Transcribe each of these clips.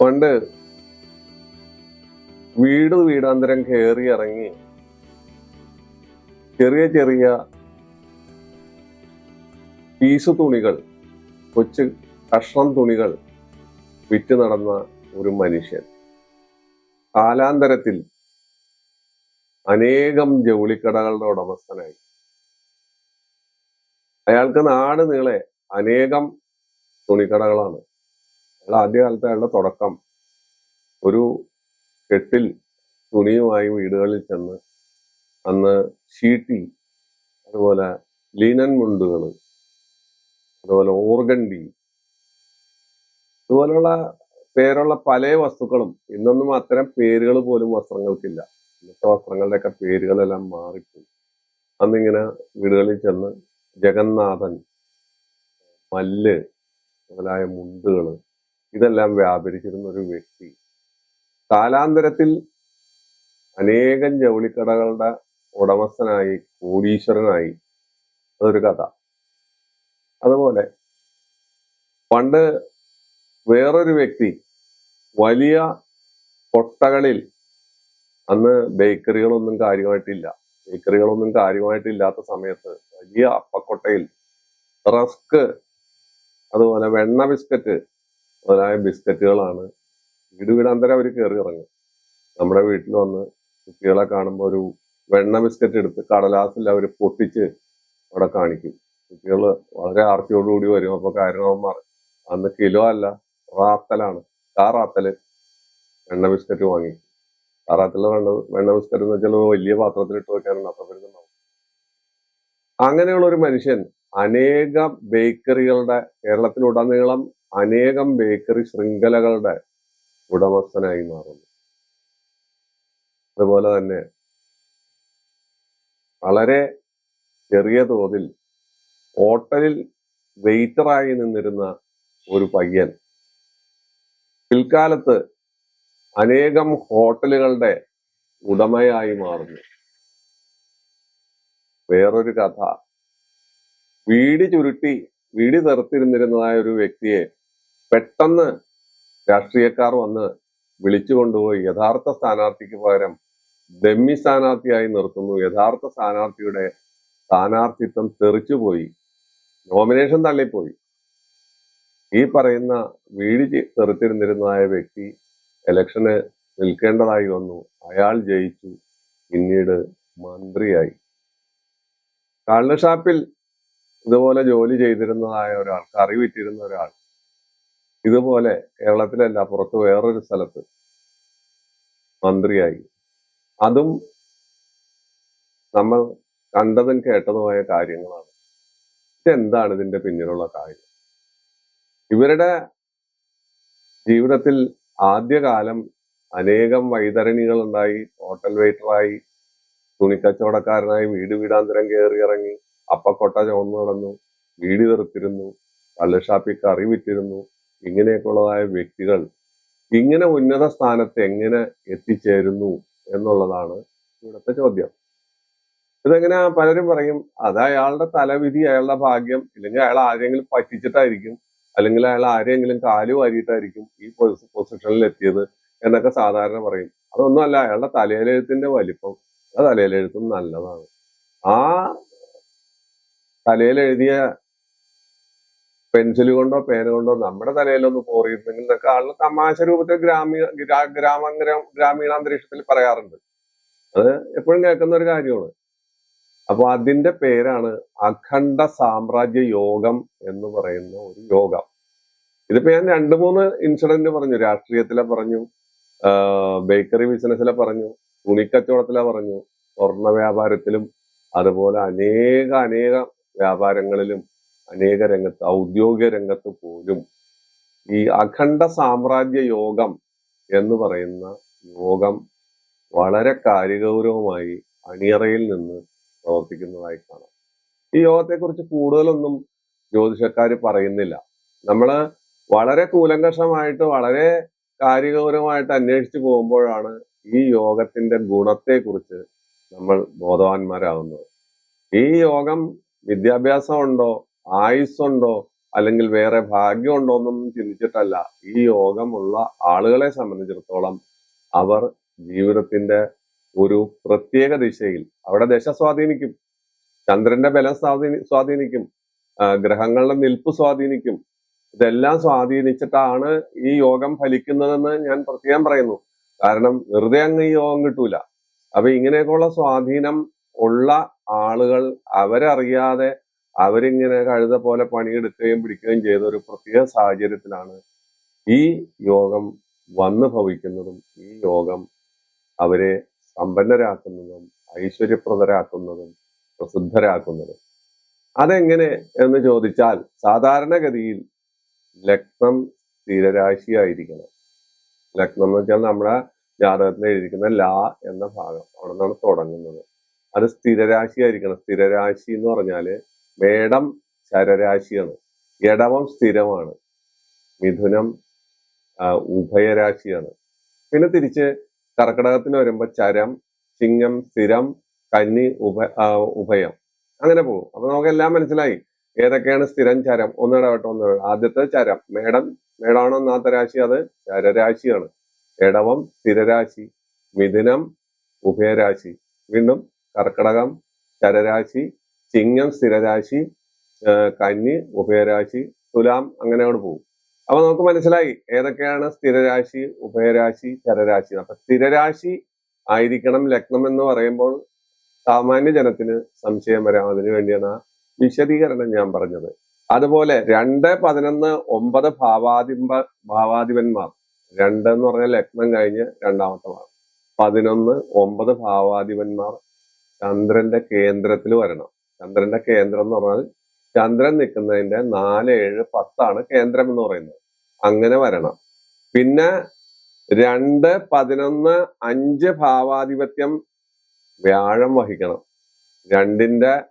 പണ്ട് വീട് വീടാന്തരം കയറി ഇറങ്ങി ചെറിയ ചെറിയ പീസ് തുണികൾ കൊച്ചു കഷ്ണം തുണികൾ വിറ്റ് നടന്ന ഒരു മനുഷ്യൻ. കാലാന്തരത്തിൽ അനേകം ജൗളിക്കടകളുടെ ഉടമസ്ഥനായി. അയാൾക്ക് നാട് നീളെ അനേകം തുണിക്കടകളാണ്. അയാൾ ആദ്യകാലത്ത് അയാളുടെ തുടക്കം. ഒരു കെട്ടിൽ തുണിയുമായി വീടുകളിൽ ചെന്ന് അന്ന് ഷീട്ടി അതുപോലെ ലീനൻ മുണ്ടുകൾ അതുപോലെ ഓർഗണ്ടി അതുപോലുള്ള പേരുള്ള പല വസ്തുക്കളും ഇന്നൊന്നും അത്തരം പേരുകൾ പോലും വസ്ത്രങ്ങൾക്കില്ല. ഇന്നത്തെ വസ്ത്രങ്ങളുടെയൊക്കെ പേരുകളെല്ലാം മാറിപ്പോയി. അന്നിങ്ങനെ വീടുകളിൽ ചെന്ന് ജഗന്നാഥൻ മല്ല് മുതലായ മുണ്ടുകൾ ഇതെല്ലാം വ്യാപരിച്ചിരുന്ന ഒരു വ്യക്തി. കാലാന്തരത്തിൽ അനേകം ജൗളിക്കടകളുടെ ഉടമസ്ഥനായി കോടീശ്വരനായി. അതൊരു കഥ. അതുപോലെ പണ്ട് വേറൊരു വ്യക്തി വലിയ കൊട്ടകളിൽ അന്ന് ബേക്കറികളൊന്നും കാര്യമായിട്ടില്ല. ബേക്കറികളൊന്നും കാര്യമായിട്ടില്ലാത്ത സമയത്ത് വലിയ അപ്പക്കൊട്ടയിൽ റസ്ക് അതുപോലെ വെണ്ണ ബിസ്ക്കറ്റ് മുതലായ ബിസ്ക്കറ്റുകളാണ്. വീട് വീടാന്തരം അവർ കയറി ഇറങ്ങും നമ്മുടെ വീട്ടിൽ വന്ന് കുട്ടികളെ കാണുമ്പോൾ ഒരു വെണ്ണ ബിസ്ക്കറ്റ് എടുത്ത് കടലാസിൽ അവർ പൊട്ടിച്ച് അവിടെ കാണിക്കും. കുട്ടികൾ വളരെ ആർത്തിയോടുകൂടി വരും. അപ്പോൾ കാരണവന്മാർ അന്ന് കിലോ അല്ല റാത്തലാണ്. കാർ റാത്തൽ വെണ്ണ ബിസ്ക്കറ്റ് വാങ്ങി. ആ റാത്തൽ വെണ്ണ വെണ്ണ ബിസ്ക്കറ്റ് എന്ന് വെച്ചാൽ വലിയ പാത്രത്തിൽ ഇട്ട് വെക്കാനുണ്ട് അപ്പം വരുന്നുണ്ടാവും അങ്ങനെയുള്ള ഒരു മനുഷ്യൻ അനേക ബേക്കറികളുടെ കേരളത്തിലുടനീളം അനേകം ബേക്കറി ശൃംഖലകളുടെ ഉടമസ്ഥനായി മാറുന്നു. അതുപോലെ തന്നെ വളരെ ചെറിയ തോതിൽ ഹോട്ടലിൽ വെയിറ്ററായി നിന്നിരുന്ന ഒരു പയ്യൻ പിൽക്കാലത്ത് അനേകം ഹോട്ടലുകളുടെ ഉടമയായി മാറുന്നു. വേറൊരു കഥ വീടി ചുരുട്ടി വീടി തെറുത്തിരുന്നിരുന്നതായ ഒരു വ്യക്തിയെ പെട്ടെന്ന് രാഷ്ട്രീയക്കാർ വന്ന് വിളിച്ചു കൊണ്ടുപോയി. യഥാർത്ഥ സ്ഥാനാർത്ഥിക്ക് പകരം ഡമ്മി സ്ഥാനാർത്ഥിയായി നിർത്തുന്നു. യഥാർത്ഥ സ്ഥാനാർത്ഥിയുടെ സ്ഥാനാർത്ഥിത്വം തെറിച്ചുപോയി. നോമിനേഷൻ തള്ളിപ്പോയി. ഈ പറയുന്ന വീടി തെറുത്തിരുന്നിരുന്നതായ വ്യക്തി ഇലക്ഷന് നിൽക്കേണ്ടതായി വന്നു. അയാൾ ജയിച്ചു. പിന്നീട് മന്ത്രിയായി. കള്ള് ഷാപ്പിൽ ഇതുപോലെ ജോലി ചെയ്തിരുന്നതായ ഒരാൾ കറി വിറ്റിരുന്ന ഒരാൾ ഇതുപോലെ കേരളത്തിലല്ല പുറത്ത് വേറൊരു സ്ഥലത്ത് മന്ത്രിയായി. അതും നമ്മൾ കണ്ടതും കേട്ടതുമായ കാര്യങ്ങളാണ്. ഇതെന്താണ് ഇതിന്റെ പിന്നിലുള്ള കാര്യം? ഇവരുടെ ജീവിതത്തിൽ ആദ്യകാലം അനേകം വൈതരണികൾ ഉണ്ടായി ഹോട്ടൽ വെയിറ്ററായി തുണിക്കച്ചവടക്കാരനായി വീട് വീടാന്തരം കയറി ഇറങ്ങി. അപ്പക്കൊട്ട ചുവന്നു നടന്നു വീട് തെറുത്തിരുന്നു കള്ളുഷാപ്പിൽ കറി വിറ്റിരുന്നു ഇങ്ങനെയൊക്കെയുള്ളതായ വ്യക്തികൾ ഇങ്ങനെ ഉന്നത സ്ഥാനത്ത് എങ്ങനെ എത്തിച്ചേരുന്നു എന്നുള്ളതാണ് ഇവിടുത്തെ ചോദ്യം. ഇതെങ്ങനെ പലരും പറയും അത് അയാളുടെ തലവിധി അയാളുടെ ഭാഗ്യം ഇല്ലെങ്കിൽ അയാൾ ആരെങ്കിലും പറ്റിച്ചിട്ടായിരിക്കും അല്ലെങ്കിൽ അയാൾ ആരെങ്കിലും കാലു വാരിയിട്ടായിരിക്കും ഈ പൊസി- പൊസിഷനിൽ എത്തിയത് എന്നൊക്കെ സാധാരണ പറയും. അതൊന്നുമല്ല അയാളുടെ തലയിലെഴുത്തിന്റെ വലിപ്പം ആ തലയിലെഴുത്തും നല്ലതാണ്. ആ തലയിലെഴുതിയ പെൻസിൽ കൊണ്ടോ പേന കൊണ്ടോ നമ്മുടെ തലയിലൊന്ന് പോറിയിരുന്നെങ്കിൽ എന്നൊക്കെ ആൾ തമാശ രൂപത്തിൽ ഗ്രാമീണ ഗ്രാ- ഗ്രാമീണ അന്തരീക്ഷത്തിൽ പറയാറുണ്ട്. അത് എപ്പോഴും കേൾക്കുന്ന ഒരു കാര്യമാണ്. അപ്പൊ അതിന്റെ പേരാണ് അഖണ്ഡ സാമ്രാജ്യ യോഗം എന്ന് പറയുന്ന ഒരു യോഗം. ഇതിപ്പോ ഞാൻ രണ്ട് മൂന്ന് ഇൻസിഡന്റ് പറഞ്ഞു. രാഷ്ട്രീയത്തിലെ പറഞ്ഞു ബേക്കറി ബിസിനസ്സിലെ പറഞ്ഞു തുണിക്കച്ചവടത്തിലെ പറഞ്ഞു സ്വർണ വ്യാപാരത്തിലും അതുപോലെ അനേക അനേക വ്യാപാരങ്ങളിലും അനേക രംഗത്ത് ഔദ്യോഗിക രംഗത്ത് പോലും ഈ അഖണ്ഡ സാമ്രാജ്യ യോഗം എന്ന് പറയുന്ന യോഗം വളരെ കാര്യഗൗരവമായി അണിയറയിൽ നിന്ന് പ്രവർത്തിക്കുന്നതായി കാണാം. ഈ യോഗത്തെക്കുറിച്ച് കൂടുതലൊന്നും ജ്യോതിഷക്കാർ പറയുന്നില്ല. നമ്മൾ വളരെ കൂലങ്കഷമായിട്ട് വളരെ കാര്യഗൗരവമായിട്ട് അന്വേഷിച്ചു പോകുമ്പോഴാണ് ഈ യോഗത്തിന്റെ ഗുണത്തെക്കുറിച്ച് നമ്മൾ ബോധവാന്മാരാകുന്നത്. ഈ യോഗം വിദ്യാഭ്യാസം ഉണ്ടോ ആയുസ്സുണ്ടോ? അല്ലെങ്കിൽ വേറെ ഭാഗ്യം ഉണ്ടോ എന്നൊന്നും ചിന്തിച്ചിട്ടല്ല. ഈ യോഗമുള്ള ആളുകളെ സംബന്ധിച്ചിടത്തോളം അവർ ജീവിതത്തിന്റെ ഒരു പ്രത്യേക ദിശയിൽ അവിടെ ദശ സ്വാധീനിക്കും. ചന്ദ്രന്റെ ബലം സ്വാധീനി സ്വാധീനിക്കും. ഗ്രഹങ്ങളുടെ നിൽപ്പ് സ്വാധീനിക്കും. ഇതെല്ലാം സ്വാധീനിച്ചിട്ടാണ് ഈ യോഗം ഫലിക്കുന്നതെന്ന് ഞാൻ പ്രത്യേകം പറയുന്നു. കാരണം വെറുതെ അങ്ങ് ഈ യോഗം കിട്ടൂല. അപ്പൊ ഇങ്ങനെയൊക്കെയുള്ള സ്വാധീനം ഉള്ള ആളുകൾ അവരറിയാതെ അവരിങ്ങനെ കഴുത പോലെ പണിയെടുക്കുകയും പിടിക്കുകയും ചെയ്ത ഒരു പ്രത്യേക സാഹചര്യത്തിലാണ് ഈ യോഗം വന്നു ഭവിക്കുന്നതും ഈ യോഗം അവരെ സമ്പന്നരാക്കുന്നതും ഐശ്വര്യപ്രദരാക്കുന്നതും പ്രസിദ്ധരാക്കുന്നതും. അതെങ്ങനെ എന്ന് ചോദിച്ചാൽ സാധാരണഗതിയിൽ ലഗ്നം സ്ഥിരരാശിയായിരിക്കണം. ലഗ്നം എന്ന് വെച്ചാൽ നമ്മുടെ ജാതകത്തിൽ എഴുതിയിരിക്കുന്ന ലാ എന്ന ഭാഗം. അവിടെ നിന്നാണ് തുടങ്ങുന്നത്. അത് സ്ഥിരരാശിയായിരിക്കണം. സ്ഥിരരാശി എന്ന് പറഞ്ഞാൽ മേടം ശരരാശിയാണ്. ഇടവം സ്ഥിരമാണ്. മിഥുനം ഉഭയരാശിയാണ്. പിന്നെ തിരിച്ച് കർക്കിടകത്തിന് വരുമ്പോ ചരം ചിങ്ങം സ്ഥിരം കന്നി ഉഭ ഉഭയം. അങ്ങനെ പോകും. അപ്പൊ നമുക്കെല്ലാം മനസ്സിലായി. ഏതൊക്കെയാണ് സ്ഥിരം ചരം? ഒന്നിടവട്ടെ ഒന്ന് ആദ്യത്തെ ചരം മേടം. മേടാണോ ഒന്നാമത്തെ രാശി അത് ചരരാശിയാണ് ഇടവം സ്ഥിരരാശി. മിഥുനം ഉഭയരാശി. വീണ്ടും കർക്കിടകം ചരരാശി ചിങ്ങം സ്ഥിരരാശി കന്നി ഉഭയരാശി തുലാം അങ്ങനെ അവിടെ പോകും. അപ്പൊ നമുക്ക് മനസ്സിലായി ഏതൊക്കെയാണ് സ്ഥിരരാശി ഉഭയരാശി ചരരാശി. അപ്പൊ സ്ഥിരരാശി ആയിരിക്കണം ലഗ്നം എന്ന് പറയുമ്പോൾ സാമാന്യ ജനത്തിന് സംശയം വരാം. അതിനു വേണ്ടിയാണ് ആ വിശദീകരണം ഞാൻ പറഞ്ഞത്. അതുപോലെ രണ്ട് പതിനൊന്ന് ഒമ്പത് ഭാവാധിപ ഭാവാധിപന്മാർ. രണ്ട് എന്ന് പറഞ്ഞാൽ ലഗ്നം കഴിഞ്ഞ് രണ്ടാമത്തെ ഭാവം പതിനൊന്ന് ഒമ്പത് ഭാവാധിപന്മാർ. ചന്ദ്രന്റെ കേന്ദ്രത്തിൽ വരണം. ചന്ദ്രന്റെ കേന്ദ്രം എന്ന് പറഞ്ഞാൽ ചന്ദ്രൻ നിൽക്കുന്നതിന്റെ നാല് ഏഴ് പത്താണ് കേന്ദ്രം എന്ന് പറയുന്നത്. അങ്ങനെ വരണം. പിന്നെ രണ്ട് പതിനൊന്ന് അഞ്ച് ഭാവാധിപത്യം വ്യാഴം വഹിക്കണം. രണ്ടിന്റെ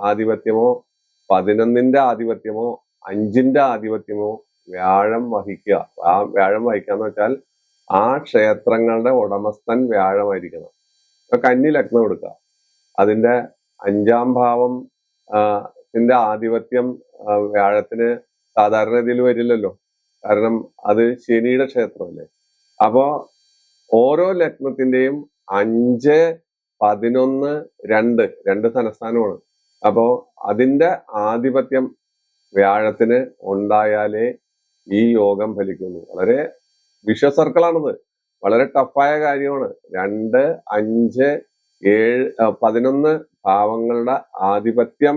ആധിപത്യമോ പതിനൊന്നിന്റെ ആധിപത്യമോ അഞ്ചിന്റെ ആധിപത്യമോ വ്യാഴം വഹിക്കുക. ആ വ്യാഴം വഹിക്കുക എന്ന് വെച്ചാൽ ആ ക്ഷേത്രങ്ങളുടെ ഉടമസ്ഥൻ വ്യാഴമായിരിക്കണം. കന്നി ലഗ്നം എടുക്കുക. അതിന്റെ അഞ്ചാം ഭാവം ത്തിന്റെ ആധിപത്യം വ്യാഴത്തിന് സാധാരണ രീതിയിൽ വരില്ലല്ലോ. കാരണം അത് ശനിയുടെ ക്ഷേത്രമല്ലേ. അപ്പോ ഓരോ ലഗ്നത്തിന്റെയും അഞ്ച് പതിനൊന്ന് രണ്ട് രണ്ട് തലസ്ഥാനമാണ്. അപ്പോ അതിന്റെ ആധിപത്യം വ്യാഴത്തിന് ഉണ്ടായാലേ ഈ യോഗം ഫലിക്കുന്നു വളരെ വിഷ സർക്കിളാണത്. വളരെ ടഫായ കാര്യമാണ്. രണ്ട് അഞ്ച് ഏഴ് പതിനൊന്ന് ഭാവങ്ങളുടെ ആധിപത്യം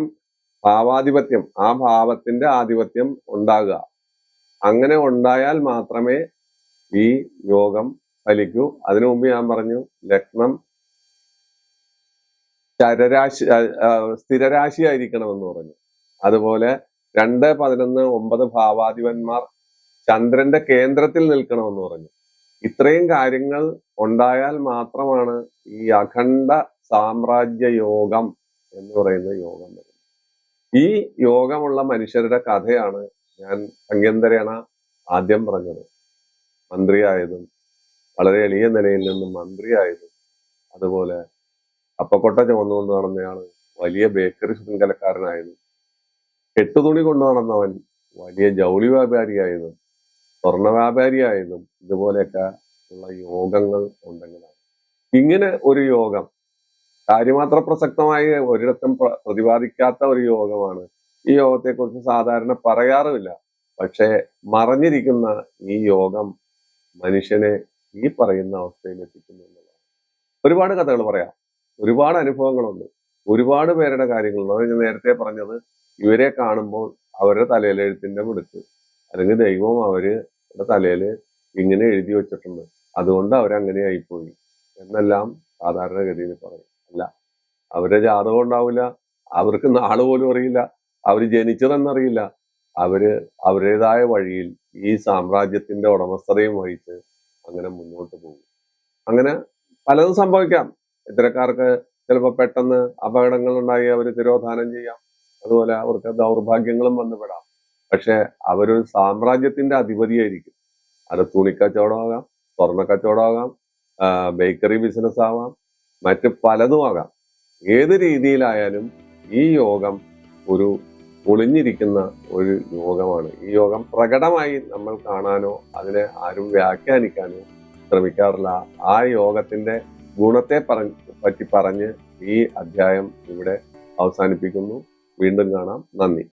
ഭാവാധിപത്യം ആ ഭാവത്തിന്റെ ആധിപത്യം ഉണ്ടാകുക. അങ്ങനെ ഉണ്ടായാൽ മാത്രമേ ഈ യോഗം ഫലിക്കൂ. അതിനു മുമ്പ് ഞാൻ പറഞ്ഞു ലഗ്നം ചരരാശി സ്ഥിരരാശി ആയിരിക്കണമെന്ന് പറഞ്ഞു. അതുപോലെ രണ്ട് പതിനൊന്ന് ഒമ്പത് ഭാവാധിപന്മാർ ചന്ദ്രന്റെ കേന്ദ്രത്തിൽ നിൽക്കണമെന്ന് പറഞ്ഞു. ഇത്രയും കാര്യങ്ങൾ ഉണ്ടായാൽ മാത്രമാണ് ഈ അഖണ്ഡ സാമ്രാജ്യ യോഗം എന്ന് പറയുന്ന യോഗം വരുന്നത്. ഈ യോഗമുള്ള മനുഷ്യരുടെ കഥയാണ് ഞാൻ സംഗന്തരേണ ആദ്യം പറഞ്ഞത്. മന്ത്രിയായതും വളരെ എളിയ നിലയിൽ നിന്നും മന്ത്രിയായതും അതുപോലെ അപ്പക്കൊട്ട ചുമന്നുകൊണ്ട് നടന്നയാൾ വലിയ ബേക്കറി ശൃംഖലക്കാരനായതും കെട്ടുതുണി കൊണ്ടു നടന്നവൻ വലിയ ജൗളി വ്യാപാരിയായതും സ്വർണ വ്യാപാരിയായതും ഇതുപോലെയൊക്കെ ഉള്ള യോഗങ്ങൾ ഉണ്ടെങ്കിലാണ് ഇങ്ങനെ ഒരു യോഗം കാര്യമാത്ര പ്രസക്തമായി ഒരിടത്തും പ്ര- പ്രതിപാദിക്കാത്ത ഒരു യോഗമാണ്. ഈ യോഗത്തെക്കുറിച്ച് സാധാരണ പറയാറുമില്ല. പക്ഷേ മറഞ്ഞിരിക്കുന്ന ഈ യോഗം മനുഷ്യനെ ഈ പറയുന്ന അവസ്ഥയിൽ എത്തിക്കുന്നു എന്നുള്ളതാണ്. ഒരുപാട് കഥകൾ പറയാം. ഒരുപാട് അനുഭവങ്ങളുണ്ട്. ഒരുപാട് പേരുടെ കാര്യങ്ങളുണ്ട്. ഞാൻ നേരത്തെ പറഞ്ഞത് ഇവരെ കാണുമ്പോൾ അവരുടെ തലയിലെഴുത്തിന്റെ മിടുക്ക് അല്ലെങ്കിൽ ദൈവം അവർ തലയിൽ ഇങ്ങനെ എഴുതി വെച്ചിട്ടുണ്ട്. അതുകൊണ്ട് അവരങ്ങനെ ആയിപ്പോയി എന്നെല്ലാം സാധാരണഗതിയിൽ പറയും. അല്ല അവരെ ജാതകം ഉണ്ടാവില്ല അവർക്ക് നാൾ പോലും അറിയില്ല അവർ ജനിച്ചതെന്നറിയില്ല. അവർ അവരുടേതായ വഴിയിൽ ഈ സാമ്രാജ്യത്തിന്റെ ഉടമസ്ഥതയും വഹിച്ച് അങ്ങനെ മുന്നോട്ട് പോകും. അങ്ങനെ പലതും സംഭവിക്കാം. ഇത്തരക്കാർക്ക് ചിലപ്പോൾ പെട്ടെന്ന് അപകടങ്ങൾ ഉണ്ടായി അവർ തിരോധാനം ചെയ്യാം. അതുപോലെ അവർക്ക് ദൗർഭാഗ്യങ്ങളും വന്നുപെടാം പക്ഷെ അവരൊരു സാമ്രാജ്യത്തിന്റെ അധിപതിയായിരിക്കും. അത് തുണിക്കച്ചവടമാകാം സ്വർണ കച്ചവടമാകാം ബേക്കറി ബിസിനസ് ആവാം മറ്റ് പലതും ആകാം. ഏത് രീതിയിലായാലും ഈ യോഗം ഒരു ഒളിഞ്ഞിരിക്കുന്ന ഒരു യോഗമാണ്. ഈ യോഗം പ്രകടമായി നമ്മൾ കാണാനോ അതിനെ ആരും വ്യാഖ്യാനിക്കാനോ ശ്രമിക്കാറില്ല. ആ യോഗത്തിന്റെ ഗുണത്തെ പറഞ്ഞ് പറ്റി പറഞ്ഞ് ഈ അധ്യായം ഇവിടെ അവസാനിപ്പിക്കുന്നു. വീണ്ടും കാണാം. നന്ദി.